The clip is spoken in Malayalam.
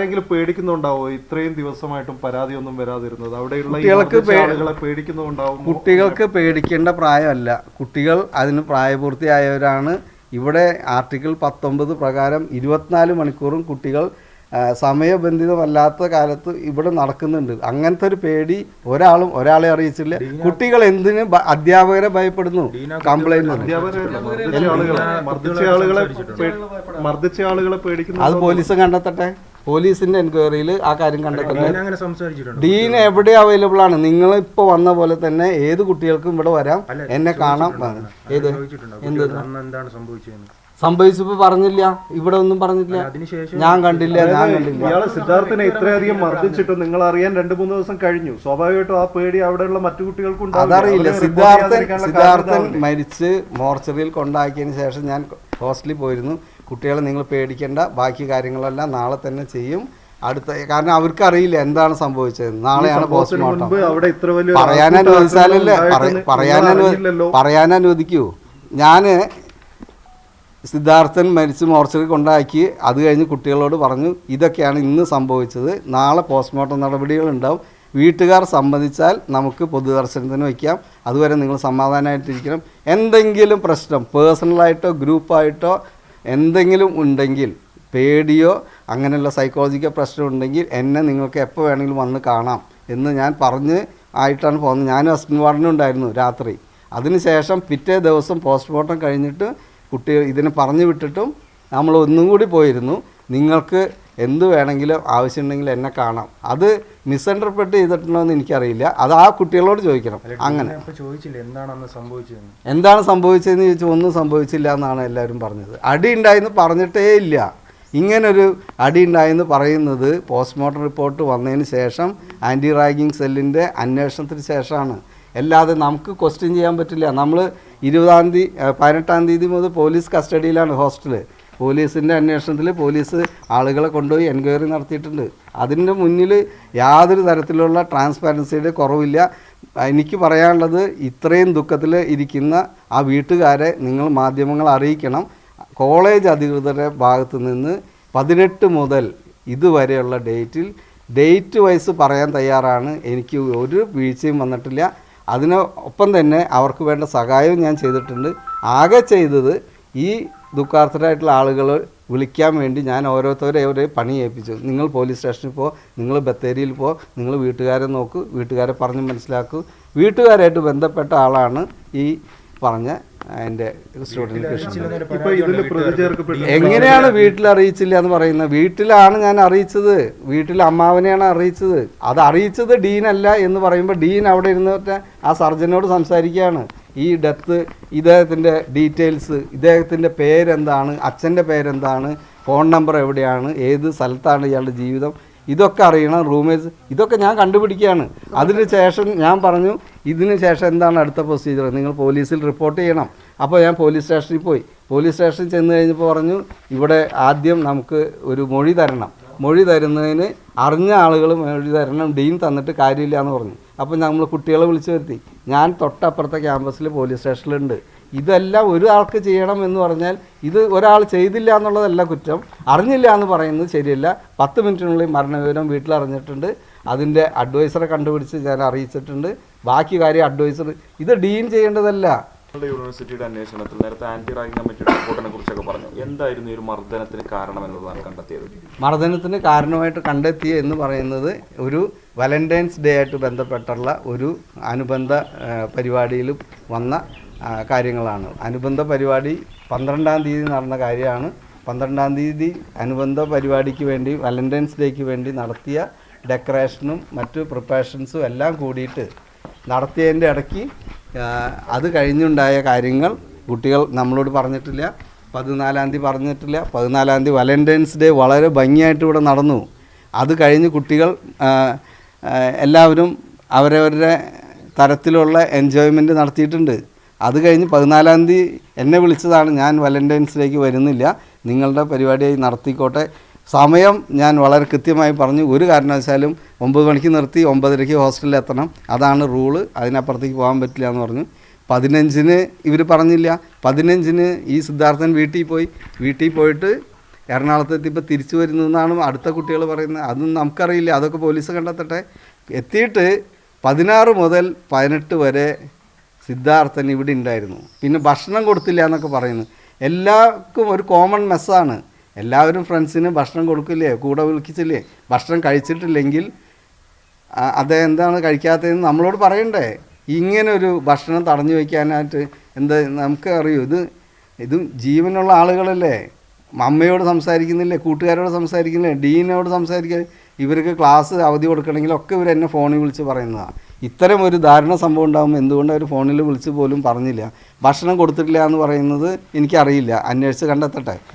ആരെങ്കിലും പേടിക്കുന്നുണ്ടാവോ ഇത്രയും ദിവസമായിട്ടും പരാതിയൊന്നും വരാതിരുന്നത്? അവിടെയുള്ള കുട്ടികൾക്ക് പേടിക്കുന്നുണ്ടാവും കുട്ടികൾക്ക് പേടിക്കേണ്ട പ്രായമല്ല. കുട്ടികൾ അതിന് പ്രായപൂർത്തിയായവരാണ്. ഇവിടെ ആർട്ടിക്കിൾ പത്തൊമ്പത് പ്രകാരം ഇരുപത്തിനാല് മണിക്കൂറും കുട്ടികൾ സമയബന്ധിതമല്ലാത്ത കാലത്ത് ഇവിടെ നടക്കുന്നുണ്ട്. അങ്ങനത്തെ ഒരു പേടി ഒരാളും ഒരാളെ അറിയിച്ചില്ല. കുട്ടികൾ എന്തിന് അധ്യാപകരെ ഭയപ്പെടുന്നു? കംപ്ലൈന്റ് അത് പോലീസ് കണ്ടെത്തട്ടെ. പോലീസിന്റെ എൻക്വയറിയിൽ ആ കാര്യം കണ്ടെത്തുന്നത് ഡീൻ അങ്ങനെ സംസാരിച്ചിട്ടുണ്ട്. ഡീൻ എവിടെ അവൈലബിൾ ആണ്? നിങ്ങൾ ഇപ്പൊ വന്ന പോലെ തന്നെ ഏത് കുട്ടികൾക്കും ഇവിടെ വരാം. എന്നെ കാണാം. ഏത്? എന്ത്? സംഭവിച്ചപ്പോ പറഞ്ഞില്ല. ഇവിടെ ഒന്നും പറഞ്ഞില്ല അതിനുശേഷം ഞാൻ കണ്ടില്ല ഞാൻ കണ്ടില്ല. ഇയാളെ സിദ്ധാർത്ഥിനെ ഇത്രയധികം മർദ്ദിച്ചിട്ട് നിങ്ങൾ അറിയാൻ രണ്ടു മൂന്ന് ദിവസം കഴിഞ്ഞു. സ്വാഭാവികമായിട്ടും ആ പേടി അവിടെയുള്ള മറ്റു കുട്ടികൾക്കും അതറിയില്ല. സിദ്ധാർത്ഥൻ സിദ്ധാർത്ഥൻ മരിച്ച് മോർച്ചറിയിൽ കൊണ്ടാക്കിയതിന് ശേഷം ഞാൻ ഹോസ്റ്റലിൽ പോയിരുന്നു. കുട്ടികളെ നിങ്ങൾ പേടിക്കേണ്ട ബാക്കി കാര്യങ്ങളെല്ലാം നാളെ തന്നെ ചെയ്യും. അടുത്ത കാരണം അവർക്ക് അറിയില്ല എന്താണ് സംഭവിച്ചത്. നാളെയാണ് പോസ്റ്റ്മോർട്ടം പറയാൻ അനുവദിച്ചാലല്ലേ പറ- പറയാൻ പറയാൻ അനുവദിക്കൂ. ഞാൻ സിദ്ധാർത്ഥൻ മരിച്ച് മോർച്ചറി കൊണ്ടാക്കി അത് കഴിഞ്ഞ് കുട്ടികളോട് പറഞ്ഞു ഇതൊക്കെയാണ് ഇന്ന് സംഭവിച്ചത്. നാളെ പോസ്റ്റ്മോർട്ടം നടപടികൾ ഉണ്ടാവും. വീട്ടുകാർ സംബന്ധിച്ചാൽ നമുക്ക് പൊതുദർശനത്തിന് വയ്ക്കാം. അതുവരെ നിങ്ങൾ സമാധാനമായിട്ടിരിക്കണം. എന്തെങ്കിലും പ്രശ്നം പേഴ്സണലായിട്ടോ ഗ്രൂപ്പായിട്ടോ എന്തെങ്കിലും ഉണ്ടെങ്കിൽ പേടിയോ അങ്ങനെയുള്ള സൈക്കോളജിക്കൽ പ്രശ്നം ഉണ്ടെങ്കിൽ എന്നെ നിങ്ങൾക്ക് എപ്പോൾ വേണമെങ്കിലും വന്ന് കാണാം എന്ന് ഞാൻ പറഞ്ഞ് ആയിട്ടാണ് പോകുന്നത്. ഞാനും ഹസ്ബൻഡ് വാർഡിനുണ്ടായിരുന്നു രാത്രി. അതിനുശേഷം പിറ്റേ ദിവസം പോസ്റ്റ്മോർട്ടം കഴിഞ്ഞിട്ട് കുട്ടികൾ ഇതിനെ പറഞ്ഞു വിട്ടിട്ടും നമ്മൾ ഒന്നും കൂടി പോയിരുന്നു. നിങ്ങൾക്ക് എന്ത് വേണമെങ്കിലും ആവശ്യമുണ്ടെങ്കിൽ എന്നെ കാണാം. അത് മിസ്അണ്ടർപ്രറ്റ് ചെയ്തിട്ടുണ്ടോ എന്ന് എനിക്കറിയില്ല. അത് ആ കുട്ടികളോട് ചോദിക്കണം. അങ്ങനെ. ചോദിച്ചില്ല എന്താണ് എന്താണ് സംഭവിച്ചതെന്ന് ചോദിച്ചാൽ ഒന്നും സംഭവിച്ചില്ല എന്നാണ് എല്ലാവരും പറഞ്ഞത്. അടി ഉണ്ടായെന്ന് പറഞ്ഞിട്ടേ ഇല്ല. ഇങ്ങനൊരു അടി ഉണ്ടായെന്ന് പറയുന്നത് പോസ്റ്റ്മോർട്ടം റിപ്പോർട്ട് വന്നതിന് ശേഷം ആന്റി റാഗിങ് സെല്ലിന്റെ അന്വേഷണത്തിന് ശേഷമാണ്. അല്ലാതെ നമുക്ക് ക്വസ്റ്റ്യൻ ചെയ്യാൻ പറ്റില്ല. നമ്മൾ ഇരുപതാം തീയതി പതിനെട്ടാം തീയതി മുതൽ പോലീസ് കസ്റ്റഡിയിലാണ് ഹോസ്റ്റൽ. പോലീസിന്റെ അന്വേഷണത്തിൽ പോലീസ് ആളുകളെ കൊണ്ടുപോയി എൻക്വയറി നടത്തിയിട്ടുണ്ട്. അതിന്റെ മുന്നിൽ യാതൊരു തരത്തിലുള്ള ട്രാൻസ്പാരൻസിയുടെ കുറവില്ല. എനിക്ക് പറയാനുള്ളത് ഇത്രയും ദുഃഖത്തിൽ ഇരിക്കുന്ന ആ വീട്ടുകാരെ നിങ്ങൾ മാധ്യമങ്ങൾ അറിയിക്കണം. കോളേജ് അധികൃതരുടെ ഭാഗത്ത് നിന്ന് പതിനെട്ട് മുതൽ ഇതുവരെയുള്ള ഡേറ്റിൽ ഡേറ്റ് വൈസ് പറയാൻ തയ്യാറാണ്. എനിക്ക് ഒരു വീഴ്ചയും വന്നിട്ടില്ല. അതിന് ഒപ്പം തന്നെ അവർക്ക് വേണ്ട സഹായവും ഞാൻ ചെയ്തിട്ടുണ്ട്. ആകെ ചെയ്തത് ഈ ദുഃഖാർത്ഥരായിട്ടുള്ള ആളുകൾ വിളിക്കാൻ വേണ്ടി ഞാൻ ഓരോരുത്തരെ ഓരോ പണി ഏൽപ്പിച്ചു. നിങ്ങൾ പോലീസ് സ്റ്റേഷനിൽ പോ നിങ്ങൾ ബത്തേരിയിൽ പോ നിങ്ങൾ വീട്ടുകാരെ നോക്കൂ വീട്ടുകാരെ പറഞ്ഞ് മനസ്സിലാക്കൂ. വീട്ടുകാരായിട്ട് ബന്ധപ്പെട്ട ആളാണ് ഈ പറഞ്ഞ എന്റെ സ്റ്റുഡന്റ് കൃഷ്ണൻ. ഇപ്പൊ എങ്ങനെയാണ് വീട്ടിൽ അറിയിച്ചില്ല എന്ന് പറയുന്നത്? വീട്ടിലാണ് ഞാൻ അറിയിച്ചത്. വീട്ടിൽ അമ്മാവനെയാണ് അറിയിച്ചത്. അത് അറിയിച്ചത് ഡീനല്ല എന്ന് പറയുമ്പോൾ ഡീൻ അവിടെ ഇരുന്നിട്ട് ആ സർജനോട് സംസാരിക്കുകയാണ്. ഈ ഡെത്ത് ഇദ്ദേഹത്തിന്റെ ഡീറ്റെയിൽസ് ഇദ്ദേഹത്തിന്റെ പേരെന്താണ് അച്ഛന്റെ പേരെന്താണ് ഫോൺ നമ്പർ എവിടെയാണ് ഏത് സ്ഥലത്താണ് ഇയാളുടെ ജീവിതം ഇതൊക്കെ അറിയണം റൂമേഴ്സ് ഇതൊക്കെ ഞാൻ കണ്ടുപിടിക്കുകയാണ്. അതിന് ശേഷം ഞാൻ പറഞ്ഞു ഇതിന് ശേഷം എന്താണ് അടുത്ത പ്രൊസീജിയർ നിങ്ങൾ പോലീസിൽ റിപ്പോർട്ട് ചെയ്യണം. അപ്പോൾ ഞാൻ പോലീസ് സ്റ്റേഷനിൽ പോയി. പോലീസ് സ്റ്റേഷനിൽ ചെന്ന് കഴിഞ്ഞപ്പോൾ പറഞ്ഞു ഇവിടെ ആദ്യം നമുക്ക് ഒരു മൊഴി തരണം. മൊഴി തരുന്നതിന് അറിഞ്ഞ ആളുകൾ മൊഴി തരണം ഡീൻ തന്നിട്ട് കാര്യമില്ല എന്ന് പറഞ്ഞു. അപ്പോൾ നമ്മൾ കുട്ടികളെ വിളിച്ചു വരുത്തി. ഞാൻ തൊട്ടപ്പുറത്തെ ക്യാമ്പസിൽ പോലീസ് സ്റ്റേഷനിലുണ്ട്. ഇതെല്ലാം ഒരാൾക്ക് ചെയ്യണം എന്ന് പറഞ്ഞാൽ ഇത് ഒരാൾ ചെയ്തില്ല എന്നുള്ളതല്ല കുറ്റം. അറിഞ്ഞില്ല എന്ന് പറയുന്നത് ശരിയല്ല. പത്ത് മിനിറ്റിനുള്ളിൽ മരണവിവരം വീട്ടിൽ അറിഞ്ഞിട്ടുണ്ട് അതിന്റെ അഡ്വൈസറെ കണ്ടുപിടിച്ച് ഞാൻ അറിയിച്ചിട്ടുണ്ട്. ബാക്കി കാര്യം അഡ്വൈസർ ഇത് ഡീൻ ചെയ്യേണ്ടതല്ല. യൂണിവേഴ്സിറ്റിയുടെ അന്വേഷണത്തിൽ നേരത്തെ ആന്റി റാഗിംഗ് കമ്മിറ്റിയുടെ റിപ്പോർട്ടിനെ കുറിച്ചൊക്കെ പറഞ്ഞു. എന്തായിരുന്നു ഈ ഒരു മർദ്ദനത്തിന് കാരണം എന്നതാണ് കണ്ടെത്തിയത്? മർദ്ദനത്തിന് കാരണമായിട്ട് കണ്ടെത്തിയ എന്ന് പറയുന്നത് ഒരു വാലന്റൈൻസ് ഡേ ആയിട്ട് ബന്ധപ്പെട്ടുള്ള ഒരു അനുബന്ധ പരിപാടിയിൽ വന്ന കാര്യങ്ങളാണ്. അനുബന്ധ പരിപാടി പന്ത്രണ്ടാം തീയതി നടന്ന കാര്യമാണ്. പന്ത്രണ്ടാം തീയതി അനുബന്ധ പരിപാടിക്ക് വേണ്ടി വാലന്റൈൻസ് ഡേക്ക് വേണ്ടി നടത്തിയ ഡെക്കറേഷനും മറ്റു പ്രിപ്പറേഷൻസും എല്ലാം കൂടിയിട്ട് നടത്തിയതിന്റെ ഇടയ്ക്ക് അത് കഴിഞ്ഞുണ്ടായ കാര്യങ്ങൾ കുട്ടികൾ നമ്മളോട് പറഞ്ഞിട്ടില്ല. പതിനാലാം തീയതി പറഞ്ഞിട്ടില്ല. പതിനാലാം തീയതി വാലന്റൈൻസ് ഡേ വളരെ ഭംഗിയായിട്ട് ഇവിടെ നടന്നു. അത് കഴിഞ്ഞ് കുട്ടികൾ എല്ലാവരും അവരവരുടെ തരത്തിലുള്ള എൻജോയ്മെന്റ് നടത്തിയിട്ടുണ്ട്. അത് കഴിഞ്ഞ് പതിനാലാം തീയതി എന്നെ വിളിച്ചതാണ്. ഞാൻ വാലന്റൈൻസ് ഡേക്ക് വരുന്നില്ല. നിങ്ങളുടെ പരിപാടിയായി നടത്തിക്കോട്ടെ സമയം ഞാൻ വളരെ കൃത്യമായി പറഞ്ഞു. ഒരു കാരണവശാലും ഒമ്പത് മണിക്ക് നിർത്തി ഒമ്പതരയ്ക്ക് ഹോസ്റ്റലിൽ എത്തണം. അതാണ് റൂൾ അതിനപ്പുറത്തേക്ക് പോകാൻ പറ്റില്ല എന്ന് പറഞ്ഞു. പതിനഞ്ചിന് ഇവർ പറഞ്ഞില്ല. പതിനഞ്ചിന് ഈ സിദ്ധാർത്ഥൻ വീട്ടിൽ പോയി. വീട്ടിൽ പോയിട്ട് എറണാകുളത്തെത്തി ഇപ്പോൾ തിരിച്ചു വരുന്നതെന്നാണ് അടുത്ത കുട്ടികൾ പറയുന്നത്. അതൊന്നും നമുക്കറിയില്ല. അതൊക്കെ പോലീസ് കണ്ടെത്തട്ടെ. എത്തിയിട്ട് പതിനാറ് മുതൽ പതിനെട്ട് വരെ സിദ്ധാർത്ഥൻ ഇവിടെ ഉണ്ടായിരുന്നു. പിന്നെ ഭക്ഷണം കൊടുത്തില്ല എന്നൊക്കെ പറയുന്നു. എല്ലാവർക്കും ഒരു കോമൺ മെസ്സാണ് എല്ലാവരും ഫ്രണ്ട്സിന് ഭക്ഷണം കൊടുക്കില്ലേ? കൂടെ വിളിക്കിച്ചില്ലേ ഭക്ഷണം കഴിച്ചിട്ടില്ലെങ്കിൽ അദ്ദേഹം എന്താണ് കഴിക്കാത്തതെന്ന് നമ്മളോട് പറയണ്ടേ? ഇങ്ങനെ ഒരു ഭക്ഷണം തടഞ്ഞു വയ്ക്കാനായിട്ട് എന്താ നമുക്ക് അറിയൂ ഇത് ഇതും ജീവനുള്ള ആളുകളല്ലേ? അമ്മയോട് സംസാരിക്കുന്നില്ലേ? കൂട്ടുകാരോട് സംസാരിക്കുന്നില്ലേ? ഡീനോട് സംസാരിക്കുക ഇവർക്ക് ക്ലാസ് അവധി കൊടുക്കണമെങ്കിൽ ഒക്കെ ഇവർ എന്നെ ഫോണിൽ വിളിച്ച് പറയുന്നതാണ് ഇത്തരം ഒരു ദാരുണ സംഭവം ഉണ്ടാകുമ്പോൾ എന്തുകൊണ്ട് അവർ ഫോണിൽ വിളിച്ച് പോലും പറഞ്ഞില്ല? ഭക്ഷണം കൊടുത്തിട്ടില്ല എന്ന് പറയുന്നത് എനിക്കറിയില്ല. അന്വേഷിച്ച് കണ്ടെത്തട്ടെ.